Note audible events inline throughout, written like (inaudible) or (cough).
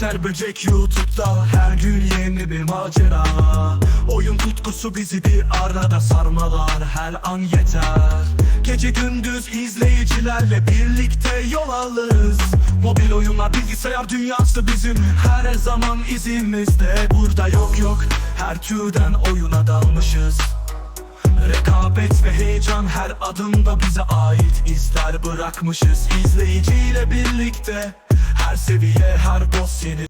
Karakter böcek YouTube'da Her gün yeni bir macera. Oyun tutkusu bizi bir arada sarmalar Her an yeter. Gece gündüz izleyicilerle birlikte yol alırız. Mobil oyunlar bilgisayar dünyası bizim Her zaman izimizde. Burada yok yok Her türden oyuna dalmışız. Rekabet ve heyecan her adımda bize ait izler bırakmışız. İzleyiciyle birlikte her seviye her boss yeni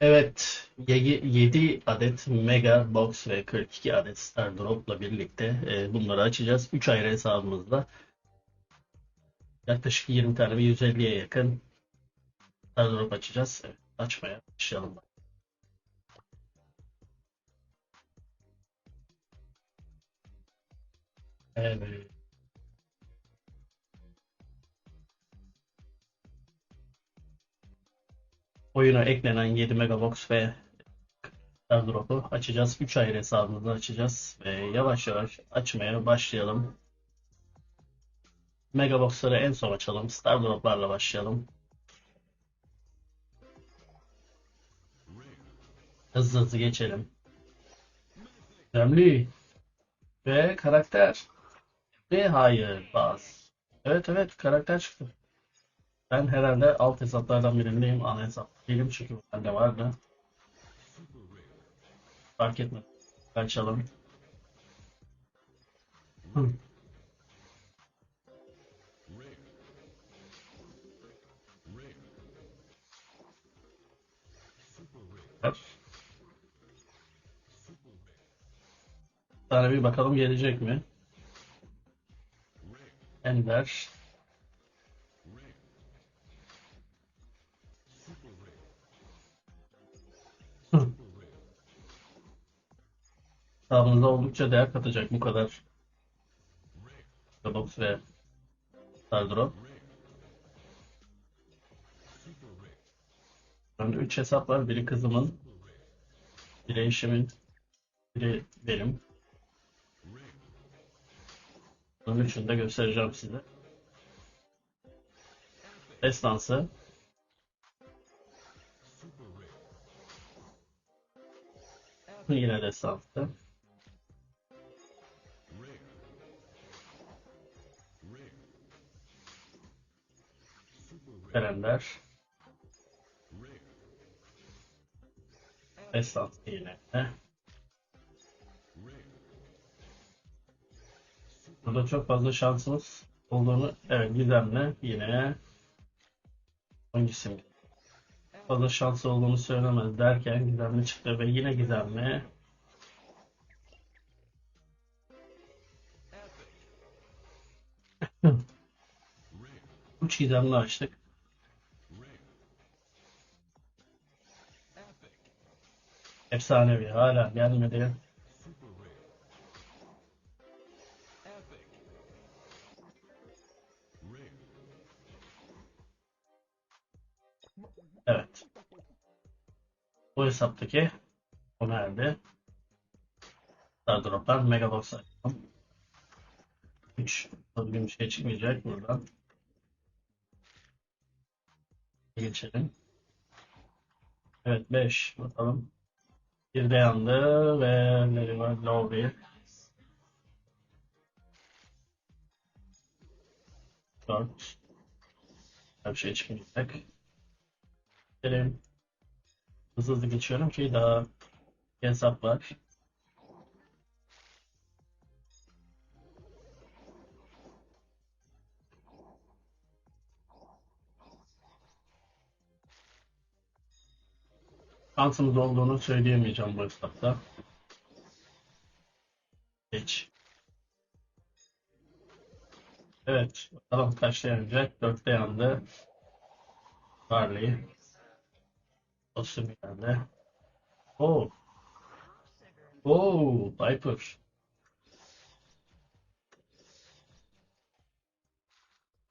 Evet, 7 adet Mega Box ve 42 adet Star Drop'la birlikte e, bunları açacağız. 3 ayrı hesabımızda yaklaşık 20 tane ve 150'ye yakın Star Drop açacağız. Evet, açmaya başlayalım. Evet. Oyuna eklenen 7 Megabox ve Airdrop'u açacağız. 3 ayrı hesabımızı açacağız ve yavaş yavaş açmaya başlayalım. Megabox'ları en son açalım. Star Drop'larla başlayalım. Hızlı hızlı geçelim. Önemli. Ve karakter. Ve hayır baz. Evet evet karakter çıktı. Ben herhalde alt hesaplardan birindeyim. Ana hesap değilim çünkü bende vardı. Fark etmedi. Açalım. Hı. Tane bir bakalım gelecek mi? Ender. Hesabınıza oldukça değer katacak bu kadar. Box ve Star Drop. Bende 3 hesap var. Biri kızımın, biri eşimin, biri benim. Bunun üçünü de göstereceğim size. Destansı. Yine destansı. Kalender. Destansı yine. Burada çok fazla şansımız olduğunu evet Gizem'le yine hangisi? Fazla şansı olduğunu söylemez derken Gizem'le çıktı ve yine Gizem'le (laughs) Üç Gizem'le açtık. Efsanevi hala gelmedi. Evet. Bu hesaptaki o nerede? Star Drop'tan Megabox açalım. 3. Bugün bir şey çıkmayacak buradan. Geçelim. Evet 5. Bakalım. Bir de yandı ve nereye var? Lobby. Dört. Bir şey çıkmayacak. Geçelim. Hızlı hızlı geçiyorum ki daha hesap var. Şansımız olduğunu söyleyemeyeceğim bu hesapta. Geç. Evet. Bakalım kaçta yanacak? Dörtte yandı. Barley. Kostüm geldi. Oo. Oo, Viper.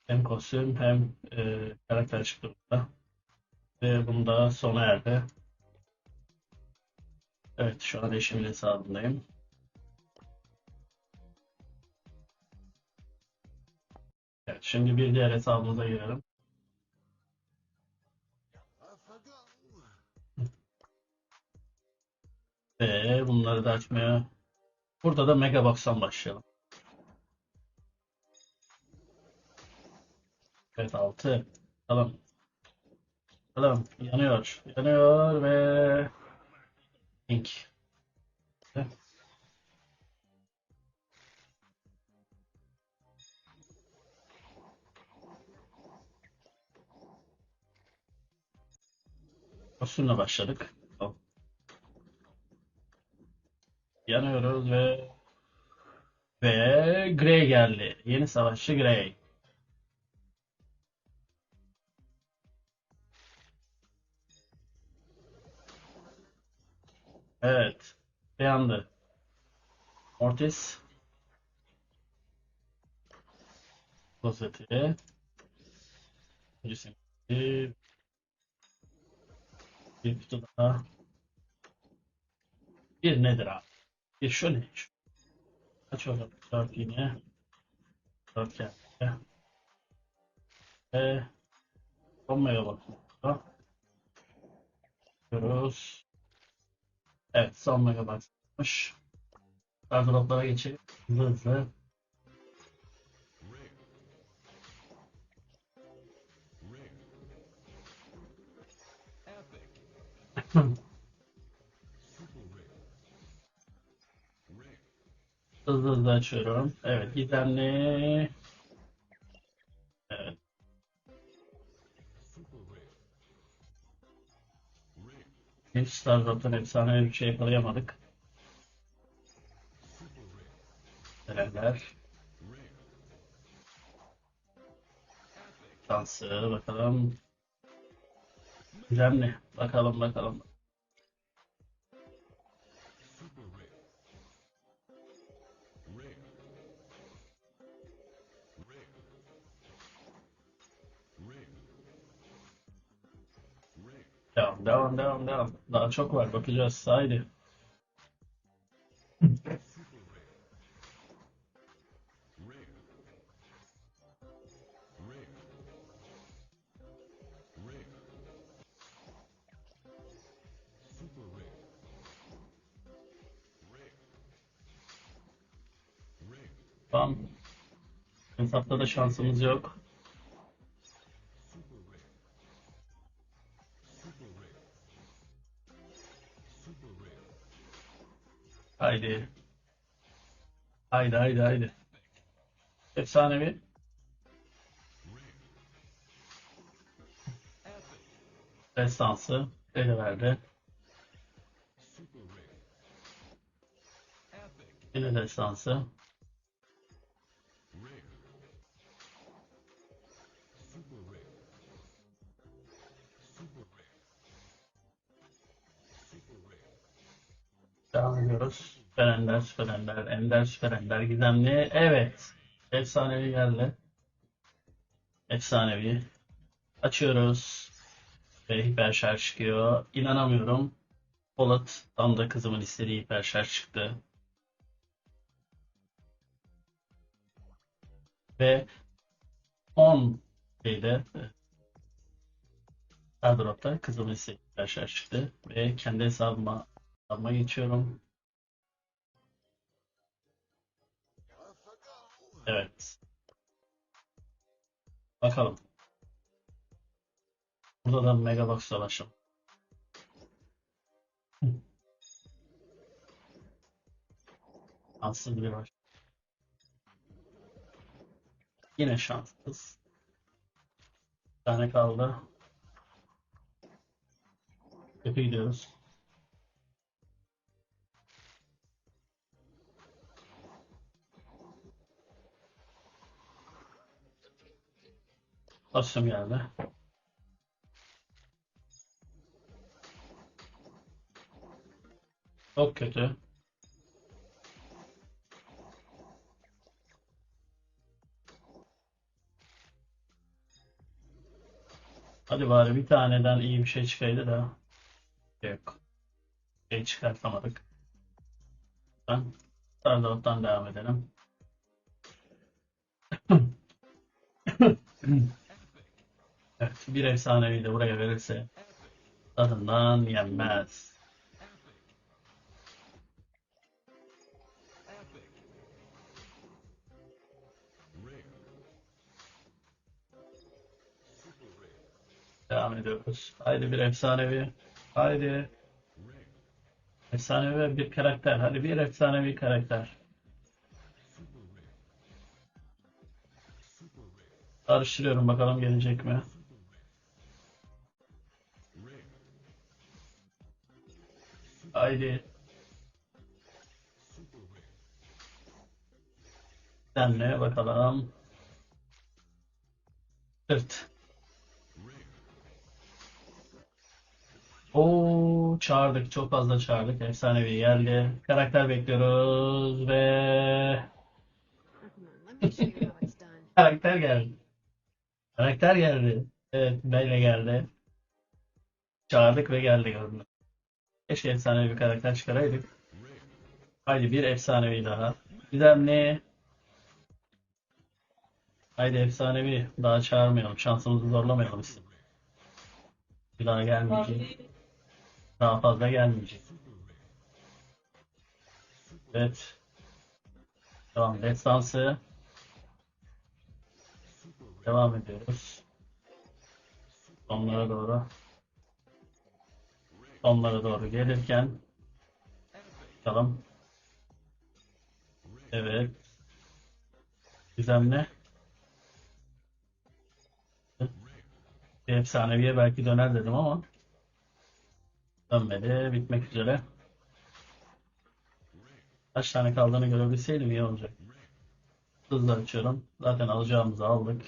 Hem kostüm hem e, karakter çıktı burada. Ve bunda sona erdi. Evet, şu an eşimin hesabındayım. Evet, şimdi bir diğer hesabımıza girelim. Ve bunları da açmaya. Burada da Megabox'tan başlayalım. Evet 6. Tamam. Tamam. Yanıyor. Yanıyor ve Link. Asun'la başladık. Yanıyoruz ve ve Grey geldi. Yeni savaşçı Grey. Evet. Beğendi. Mortis. Roseti. Birisi. Bir kutu daha. Bir nedir abi? Bir şu ne? Şu. Kaç oldu? Dört yine. Dört geldi. Ve bakımda. Görüyoruz. Evet son mega bakmış. Gardroplara geçelim. Hızlı hızlı. Hızlı hızlı açıyorum. Evet gizemli. Hiç Stardrop'tan efsane bir şey yakalayamadık. Neler? Dansı bakalım. Gizemli. Bakalım bakalım. Daha çok var. Bakacağız. Haydi. Tamam. Hesapta da şansımız yok. Haydi. Haydi haydi haydi. Efsanevi. Destansı. Ele verdi. Yine destansı. Ender, Süper Ender, Ender, Süper Ender, Gizemli. Evet. Efsanevi geldi. Efsanevi. Açıyoruz. Ve hiper şarj çıkıyor. İnanamıyorum. Polat, tam kızımın istediği hiper şarj çıktı. Ve 10 şeyde Airdrop'ta kızımın istediği hiper şarj çıktı. Ve kendi hesabıma Hesabıma geçiyorum. Evet. Bakalım. Burada da Megabox'la başlayalım. Şanssız biri var. Yine şanssız. Bir tane kaldı. Kötü gidiyoruz. Asım geldi. Çok kötü. Hadi bari bir taneden iyi bir şey çıkaydı da. Yok. Şey çıkartamadık. Ben Stardust'tan devam edelim. (clears throat) (clears throat) Evet, (laughs) bir efsanevi de buraya verirse Tadından yenmez. Devam ediyoruz. Haydi bir efsanevi. Haydi. Efsanevi bir karakter. Hadi bir efsanevi karakter. Karıştırıyorum bakalım gelecek mi? Haydi. Senle bakalım. Tırt. Oo çağırdık. Çok fazla çağırdık. Efsanevi geldi. Karakter bekliyoruz ve (laughs) karakter geldi. Karakter geldi. Evet, böyle geldi. Çağırdık ve geldi gördüm. Keşke efsanevi bir karakter çıkaraydık. Haydi bir efsanevi daha. Gizemli. Haydi efsanevi. Daha çağırmayalım. Şansımızı zorlamayalım işte. Bir daha gelmeyecek. Daha fazla gelmeyecek. Evet. Tamam. Destansı. Devam ediyoruz. Sonlara doğru. Sonlara doğru gelirken bakalım. Evet. Gizemli. Bir efsaneviye belki döner dedim ama dönmedi. Bitmek üzere. Kaç tane kaldığını görebilseydim iyi olacak. Hızlı açıyorum. Zaten alacağımızı aldık.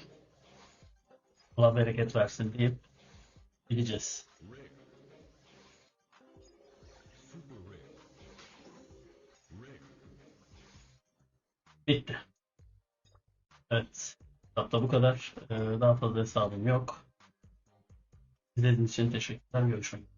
Allah bereket versin deyip gideceğiz. Bitti. Evet. Kitapta bu kadar. Ee, Daha fazla hesabım yok. İzlediğiniz için teşekkürler. Görüşmek üzere.